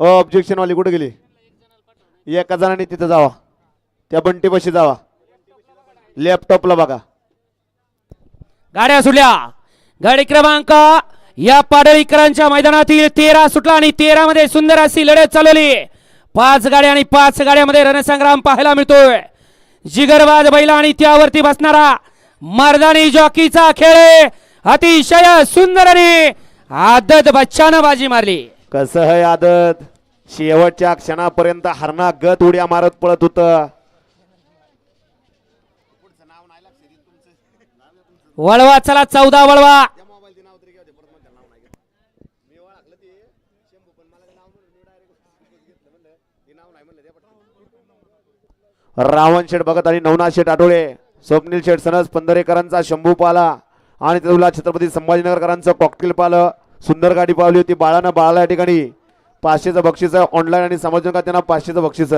Objection वाली कुठे गेली? एका जणांनी तिथं जावा. त्या बंटीपाशी जावा. लॅपटॉपला बघा. गाड्या सुटल्या. गाडी क्रमांक या पाडळीकरांच्या मैदानातील तेरा सुटला आणि तेरा मध्ये सुंदर अशी लढत चालवली पाच गाड्या आणि पाच गाड्यामध्ये रणसंग्राम पाहायला मिळतोय. जिगरबाज बैला आणि त्यावरती बसणारा मर्दानी जॉकीचा खेळ. अतिशय सुंदर आणि आदत बच्चानं बाजी मारली. कसं आहे आदत? शेवटच्या क्षणापर्यंत हरणा गत उड्या मारत पळत होत. वळवा चला चौदा वळवा. रावण शेठ भगत आणि नवनाथ शेठ आठवडे स्वप्नील शेठ सनस पंधरेकरांचा शंभू पाला आणि तुला छत्रपती संभाजीनगरकरांचं कॉकटेल पालं. सुंदर गाडी पावली होती बाळानं बाळाला या ठिकाणी. पाचशेचं बक्षीस आहे. ऑनलाईन आणि समजून का त्यांना पाचशेचं बक्षीस आहे.